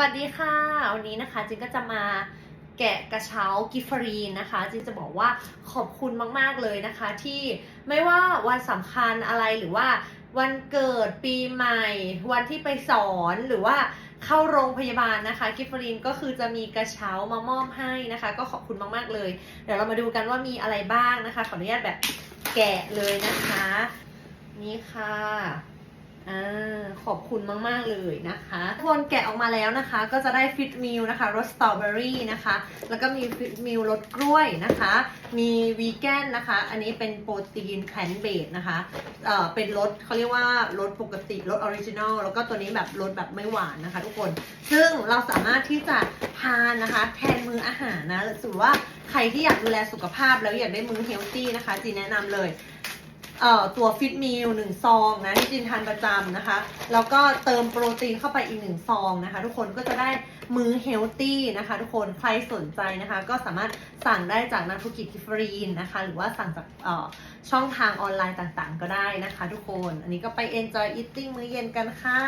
วัสดีค่ะ วันนี้นะคะจินก็จะมาแกะกระเช้ากิฟฟรีนนะคะจินจะบอกว่าขอบคุณมากๆเลยนะคะ ที่ไม่ว่าวันสำคัญอะไรหรือว่าวันเกิดปีใหม่ วันที่ไปสอนหรือว่าเข้าโรงพยาบาลนะคะกิฟฟรีนก็คือจะมีกระเช้ามามอบให้นะคะ ก็ขอบคุณมากๆเลย เดี๋ยวเรามาดูกันว่ามีอะไรบ้างนะคะ ขออนุญาตแบบแกะเลยนะคะ นี่ค่ะ อ่าขอบคุณมาก ๆ เลยนะคะทุกคนแกะออกมาแล้วนะคะ ก็จะได้ฟิตมิลนะคะรสสตรอเบอรี่นะคะ แล้วก็มีฟิตมิลรสกล้วยนะคะ มีวีแกนนะคะ อันนี้เป็นโปรตีนแพลนเบสนะคะเอ่อเป็นรสเขาเรียกว่ารสปกติรสออริจินอลแล้วก็ตัวนี้แบบรสแบบไม่หวานนะคะ ทุกคน ซึ่งเราสามารถที่จะทานนะคะ แทนมื้ออาหารนะสมมติว่าใครที่อยากดูแลสุขภาพแล้วอยากได้มื้อเฮลตี้นะคะจีแนะนำเลย เอ่อตัวฟิตมิลหนึ่งซองนะที่จินทานประจำนะคะ แล้วก็เติมโปรตีนเข้าไปอีกหนึ่งซองนะคะ ทุกคนก็จะได้มื้อเฮลตี้นะคะ ทุกคนใครสนใจนะคะ ก็สามารถสั่งได้จากนักธุรกิจกิฟฟรีนนะคะ หรือว่าสั่งจากช่องทางออนไลน์ต่างๆ ก็ได้นะคะ ทุกคน อันนี้ก็ไป enjoy eating มื้อเย็นกันค่ะ